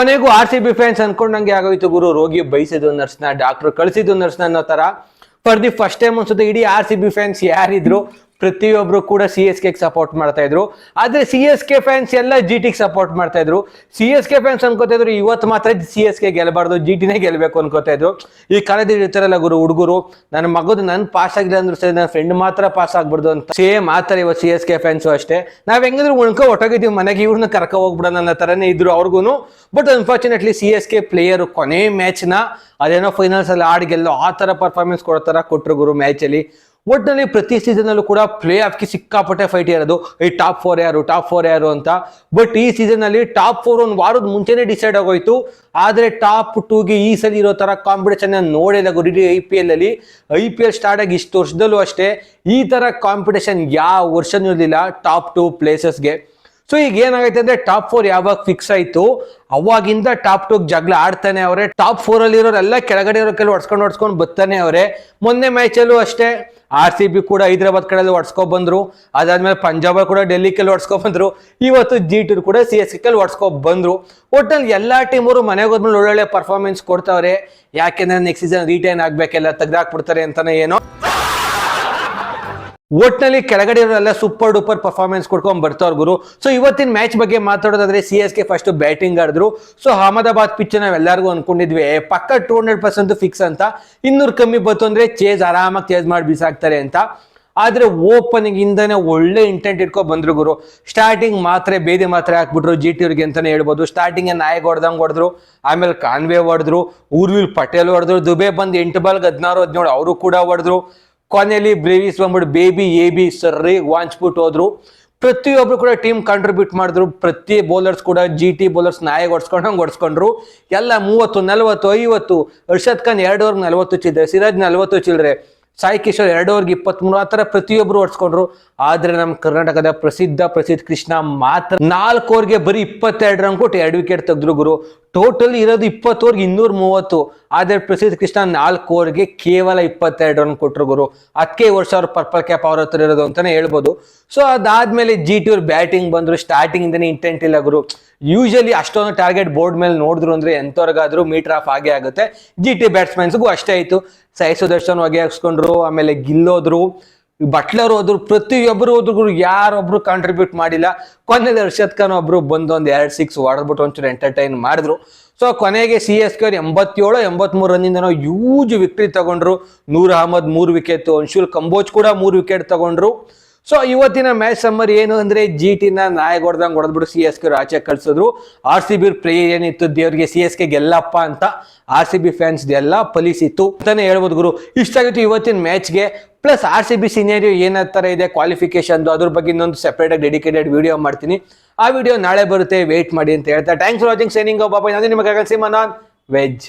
ಕೊನೆಗೂ R C B fans ಅನ್ಕೊಂಡಂಗೆ ಆಗೋಯ್ತು ಗುರು. ರೋಗಿ ಬಯಸಿದ್ದು ನರ್ಸ್ನ, ಡಾಕ್ಟರ್ ಕಳಿಸಿದ್ದು ನರ್ಸ್ನ ಅನ್ನೋ ತರ ಫಾರ್ ದಿ ಫಸ್ಟ್ ಟೈಮ್ ಅನ್ಸುತ್ತೆ ಇಡೀ ಆರ್ ಸಿ ಬಿ ಫ್ಯಾನ್ಸ್ ಯಾರಿದ್ರು ಪ್ರತಿಯೊಬ್ರು ಕೂಡ ಸಿ ಎಸ್ ಕೆಗೆ ಸಪೋರ್ಟ್ ಮಾಡ್ತಾ ಇದ್ರು. ಆದ್ರೆ ಸಿ ಎಸ್ ಕೆ ಫ್ಯಾನ್ಸ್ ಎಲ್ಲ ಜಿ ಟಿಗೆ ಸಪೋರ್ಟ್ ಮಾಡ್ತಾ ಇದ್ರು. ಸಿ ಎಸ್ ಕೆ ಫ್ಯಾನ್ಸ್ ಅನ್ಕೋತಾ ಇದ್ರು, ಇವತ್ತು ಮಾತ್ರ ಸಿ ಎಸ್ ಕೆ ಗೆಲ್ಲಬಾರ್ದು ಜಿ ಟಿನೇ ಗೆಲ್ಲಬೇಕು ಅನ್ಕೋತಾ ಇದ್ರು. ಈ ಕಾಲದಲ್ಲಿ ಇರ್ತಾರಲ್ಲ ಗುರು, ಹುಡುಗರು, ನನ್ನ ಮಗದು ನನ್ನ ಪಾಸ್ ಆಗಿಲ್ಲ ಅಂದ್ರೆ ಸರಿ, ನನ್ನ ಫ್ರೆಂಡ್ ಮಾತ್ರ ಪಾಸ್ ಆಗ್ಬಿಡ್ದು ಅಂತ. ಸೇಮ್ ಆತರ ಇವತ್ತು ಸಿ ಎಸ್ ಕೆ ಫ್ಯಾನ್ಸ್ ಅಷ್ಟೇ. ನಾವ್ ಹೆಂಗಿದ್ರು ಉಣ್ಕೋ ಹೊಟ್ಟೋಗಿದ್ದೀವಿ ಮನೆಗೆ ಇವ್ರನ್ನ ಕರ್ಕ ಹೋಗ್ಬಿಡೋಣ ಅನ್ನೋ ತರನೇ ಇದ್ರು ಅವ್ರಿಗೂ but unfortunately C S K player ಕೊನೆ ಮ್ಯಾಚ್ನ ಅದೇನೋ ಫೈನಲ್ಸ್ ಅಲ್ಲಿ ಆಡ್ ಗೆಲ್ಲೋ, ಆ ತರ ಪರ್ಫಾರ್ಮೆನ್ಸ್ ಕೊಡೋ ಥರ ಕೊಟ್ಟರು ಗುರು ಮ್ಯಾಚ್ ಅಲ್ಲಿ. ಒಟ್ಟಿನಲ್ಲಿ ಪ್ರತಿ ಸೀಸನ್ ಅಲ್ಲೂ ಕೂಡ ಪ್ಲೇ ಆಫ್ಗೆ ಸಿಕ್ಕಾಪಟ್ಟೆ ಫೈಟ್ ಇರೋದು. ಈ ಟಾಪ್ ಫೋರ್ ಯಾರು ಟಾಪ್ ಫೋರ್ ಯಾರು ಅಂತ. ಬಟ್ ಈ ಸೀಸನ್ ಅಲ್ಲಿ ಟಾಪ್ ಫೋರ್ ಒಂದು ವಾರದ ಮುಂಚೆನೇ ಡಿಸೈಡ್ ಆಗೋಯ್ತು. ಆದ್ರೆ ಟಾಪ್ ಟೂಗೆ ಈ ಸಲ ಇರೋ ತರ ಕಾಂಪಿಟೇಷನ್ ನೋಡಿಲ್ಲ ಗುರಿ ಐ ಪಿ ಎಲ್ ಅಲ್ಲಿ. ಐ ಪಿ ಎಲ್ ಸ್ಟಾರ್ಟ್ ಆಗಿ ಇಷ್ಟು ವರ್ಷದಲ್ಲೂ ಅಷ್ಟೇ. ಈ ತರ ಕಾಂಪಿಟೇಷನ್ ಯಾವ ವರ್ಷನೂ ಇರಲಿಲ್ಲ. ಟಾಪ್ ಟೂ ಪ್ಲೇಸಸ್ಗೆ ಸೊ ಈಗ ಏನಾಗೈತೆ ಅಂದ್ರೆ ಟಾಪ್ ಫೋರ್ ಯಾವಾಗ ಫಿಕ್ಸ್ ಆಯ್ತು? ಅವಾಗಿಂದ ಟಾಪ್ ಟು ಜಗಳ ಆಡ್ತಾನೆ ಅವರೇ. ಟಾಪ್ ಫೋರ್ ಅಲ್ಲಿ ಇರೋರೆಲ್ಲ ಕೆಳಗಡೆ ಇರೋ ಕೆಲವು ಹೊಡ್ಸ್ಕೊಂಡು ಹೊಡ್ಸ್ಕೊಂಡು ಬರ್ತಾನೆ ಅವರೇ. ಮೊನ್ನೆ ಮ್ಯಾಚಲ್ಲೂ ಅಷ್ಟೇ. ಆರ್ ಸಿ ಬಿ ಕೂಡ ಹೈದರಾಬಾದ್ ಕಡೆಯಲ್ಲಿ ಹೊಡ್ಸ್ಕೊ ಬಂದ್ರು. ಅದಾದ್ಮೇಲೆ ಪಂಜಾಬ್ ಕೂಡ ಡೆಲ್ಲಿ ಕೆಲ ಹೊಡ್ಸ್ಕೊ ಬಂದ್ರು. ಇವತ್ತು ಜಿ ಟಿ ಕೂಡ ಸಿ ಎಸ್ ಕೆಲ್ ಹೊಡ್ಸ್ಕೊ ಬಂದ್ರು. ಒಟ್ಟಲ್ಲಿ ಎಲ್ಲಾ ಟೀಮರು ಮನೆಗೆ ಹೋದ್ಮೇಲೆ ಒಳ್ಳೊಳ್ಳೆ ಪರ್ಫಾರ್ಮೆನ್ಸ್ ಕೊಡ್ತಾವ್ರೆ. ಯಾಕೆಂದ್ರೆ ನೆಕ್ಸ್ಟ್ ಸೀಸನ್ ರಿಟೈನ್ ಆಗ್ಬೇಕೆಲ್ಲ ತೆಗ್ದಾಕ್ಬಿಡ್ತಾರೆ ಅಂತಾನೆ ಏನೋ. ಒಟ್ನಲ್ಲಿ ಕೆಳಗಡೆ ಇರೋರೆಲ್ಲ ಸೂಪರ್ ಡೂಪರ್ ಪರ್ಫಾರ್ಮೆನ್ಸ್ ಕೊಡ್ಕೊಂಡ್ ಬರ್ತಾವ್ರ ಗುರು. ಸೊ ಇವತ್ತಿನ ಮ್ಯಾಚ್ ಬಗ್ಗೆ ಮಾತಾಡೋದಾದ್ರೆ C S K first batting ಆಡಿದ್ರು. ಸೊ ಅಹಮದಾಬಾದ್ ಪಿಚ್ ನಾವೆಲ್ಲರಿಗೂ ಅನ್ಕೊಂಡಿದ್ವಿ. ಪಕ್ಕ ಟೂ ಹಂಡ್ರೆಡ್ ಪರ್ಸೆಂಟ್ ಫಿಕ್ಸ್ ಅಂತ. ಇನ್ನೂರು ಕಮ್ಮಿ ಬಂತು ಅಂದ್ರೆ ಚೇಸ್ ಆರಾಮಾಗಿ ಚೇಸ್ ಮಾಡಿ ಬಿಸಾಕ್ತಾರೆ ಅಂತ. ಆದ್ರೆ ಓಪನಿಂಗ್ ಇಂದಾನೆ ಒಳ್ಳೆ ಇಂಟೆಂಟ್ ಇಟ್ಕೊ ಬಂದ್ರು ಗುರು. ಸ್ಟಾರ್ಟಿಂಗ್ ಮಾತ್ರ, ಬೇದಿ ಮಾತ್ರ ಹಾಕ್ಬಿಟ್ರು ಜಿ ಟಿ ಅವ್ರಿಗೆ ಅಂತಾನೆ ಹೇಳ್ಬೋದು. ಸ್ಟಾರ್ಟಿಂಗ್ ನಾಯಕ್ ಹೊಡ್ದಂಗ್ ಹೊಡೆದ್ರು. ಆಮೇಲೆ ಕಾನ್ವೆ ಹೊಡೆದ್ರು. ಊರ್ವಿಲ್ ಪಟೇಲ್ ಹೊಡೆದ್ರು. ದುಬೆ ಬಂದು ಎಂಟು ಬಾಲ್ಗೆ ಹದಿನಾರು, ಹದಿನೇಳು ಅವರು ಕೂಡ ಹೊಡೆದ್ರು. ಕೊನೆಯಲ್ಲಿ ಬ್ರೇವಿಸ್ ಬಂದ್ಬಿಟ್ಟು ಬೇಬಿ, ಎ ಬಿ, ಸರ್ರಿ ವಾಂಚ್ಬಿಟ್ಟು ಹೋದ್ರು. ಪ್ರತಿಯೊಬ್ರು ಕೂಡ ಟೀಮ್ ಕಾಂಟ್ರಿಬ್ಯೂಟ್ ಮಾಡಿದ್ರು. ಪ್ರತಿ ಬೌಲರ್ಸ್ ಕೂಡ ಜಿ ಟಿ ಬೌಲರ್ಸ್ ನಾಯಿಗೆ ಹೊಡ್ಸ್ಕೊಂಡು ಹಂಗೆ ಹೊಡ್ಸ್ಕೊಂಡ್ರು. ಎಲ್ಲ ಮೂವತ್ತು, ನಲವತ್ತು, ಐವತ್ತು, ಅರ್ಷದ್ ಖಾನ್ ಎರಡು ಓವರ್ಗೆ ನಲವತ್ತು ಚಿಲ್ಲರೆ ಸಿರಾಜ್ ನಲ್ವತ್ತು ಚಿಲ್ಲರೆ ಸಾಯಿ ಕಿಶೋರ್ ಎರಡು ಓವರ್ಗೆ ಆ ಥರ ಪ್ರತಿಯೊಬ್ಬರು ಹೊಡ್ಸ್ಕೊಂಡ್ರು. ಆದರೆ ನಮ್ಮ ಕರ್ನಾಟಕದ ಪ್ರಸಿದ್ಧ ಪ್ರಸಿದ್ಧ ಕೃಷ್ಣ ಮಾತ್ರ ನಾಲ್ಕು ಓವರ್ಗೆ ಬರೀ ಇಪ್ಪತ್ತೆರಡು ರನ್ ಕೊಟ್ಟು ಎರಡು ವಿಕೆಟ್ ತೆಗೆದ್ರು ಗುರು. ಟೋಟಲ್ ಇರೋದು ಇಪ್ಪತ್ತು ಓವರ್ಗೆ ಇನ್ನೂರ ಮೂವತ್ತು. ಆದರೆ ಪ್ರಸಿದ್ಧ ಕೃಷ್ಣ ನಾಲ್ಕು ಓವರ್ಗೆ ಕೇವಲ ಇಪ್ಪತ್ತೆರಡು ರನ್ ಕೊಟ್ಟರು ಗುರು ಅದಕ್ಕೆ ವರ್ಷ ಅವ್ರ ಪರ್ಪಲ್ ಕ್ಯಾಪ್ ಅವ್ರ ಹತ್ರ ಇರೋದು ಅಂತಲೇ ಹೇಳ್ಬೋದು. ಸೊ ಅದಾದಮೇಲೆ ಜಿ ಟಿ ಅವ್ರ ಬ್ಯಾಟಿಂಗ್ ಬಂದರು. ಸ್ಟಾರ್ಟಿಂಗ್ ಇಂದನೇ ಇಂಟೆಂಟ್ ಇಲ್ಲ ಗುರು. ಯೂಶಲಿ ಅಷ್ಟೊಂದು ಟಾರ್ಗೆಟ್ ಬೋರ್ಡ್ ಮೇಲೆ ನೋಡಿದ್ರು ಅಂದರೆ ಎಂಥವ್ರಿಗಾದರೂ ಮೀಟರ್ ಆಫ್ ಆಗೇ ಆಗುತ್ತೆ. ಜಿ ಟಿ ಬ್ಯಾಟ್ಸ್ಮನ್ಸ್ಗೂ ಅಷ್ಟೇ ಆಯಿತು. ಸಾಯಿ ಸುದರ್ಶನ್ ಹೊಗೆ ಹಾಕ್ಸ್ಕೊಂಡ್ರು ಆಮೇಲೆ ಗಿಲ್ಲೋದ್ರು. ಬಟ್ಲರ್ ಹೋದ್ರು, ಪ್ರತಿಯೊಬ್ಬರು ಹೋದ್ರು ಯಾರೊಬ್ರು ಕಾಂಟ್ರಿಬ್ಯೂಟ್ ಮಾಡಿಲ್ಲ. ಕೊನೆಯಲ್ಲಿ ಹರ್ಷದ್ ಖಾನ್ ಒಬ್ರು ಬಂದು ಒಂದ್ ಎರಡ್ ಸಿಕ್ಸ್ ಹೊಡೆದ್ಬಿಟ್ಟು ಒಂಚೂರು ಎಂಟರ್ಟೈನ್ ಮಾಡಿದ್ರು. ಸೊ ಕೊನೆಗೆ ಸಿ ಎಸ್ ಕೆ ಅವ್ರು ಎಂಬತ್ತೇಳು, ಎಂಬತ್ಮೂರು ರನ್ನಿಂದ ಯೂಜ್ ವಿಕ್ಟ್ರಿ ತಗೊಂಡ್ರು. ನೂರ್ ಅಹಮದ್ ಮೂರು ವಿಕೆಟ್ ಅನ್ಶುಲ್ ಕಂಬೋಜ್ ಕೂಡ ಮೂರು ವಿಕೆಟ್ ತಗೊಂಡ್ರು. ಸೊ ಇವತ್ತಿನ ಮ್ಯಾಚ್ ಸಮ್ಮರ್ ಏನು ಅಂದ್ರೆ ಜಿ ಟಿನ ನಾಯಕ್ ಹೊಡೆದ್ಬಿಟ್ಟು ಸಿ ಎಸ್ ಕೆ ಆಚೆ ಕಳ್ಸಿದ್ರು. ಆರ್ ಸಿ ಬಿ ಪ್ರೇಯರ್ ಏನಿತ್ತು, ದೇವ್ರಿಗೆ ಸಿ ಎಸ್ ಕೆ ಗೆಲ್ಲಪ್ಪ ಅಂತ ಆರ್ ಸಿ ಬಿ ಫ್ಯಾನ್ಸ್ ಎಲ್ಲ ಫಲಿಸಿತ್ತು ಅಂತಾನೆ ಹೇಳ್ಬೋದು ಗುರು. ಇಷ್ಟ ಆಗಿತ್ತು ಇವತ್ತಿನ ಮ್ಯಾಚ್ಗೆ plus R C B scenario ಏನ ಇದೆ ಕ್ವಾಲಿಫಿಕೇಶನ್ ಅದ್ರ ಬಗ್ಗೆ ಇನ್ನೊಂದು ಸೆಪರೇಟ್ ಆಗಿ ಡೆಡಿಕೇಟೆಡ್ ವಿಡಿಯೋ ಮಾಡ್ತೀನಿ. ಆ ವಿಡಿಯೋ ನಾಳೆ ಬರುತ್ತೆ ವೇಟ್ ಮಾಡಿ ಅಂತ ಹೇಳ್ತಾ. ಥ್ಯಾಂಕ್ಸ್ ಫಾರ್ ವಾಚಿಂಗ್ ಸೈನಿಂಗ್ ಬಾಬಾ ನಾನು ನಿಮಗೆ ಸಿಮನಾನ್ ವೆಜ್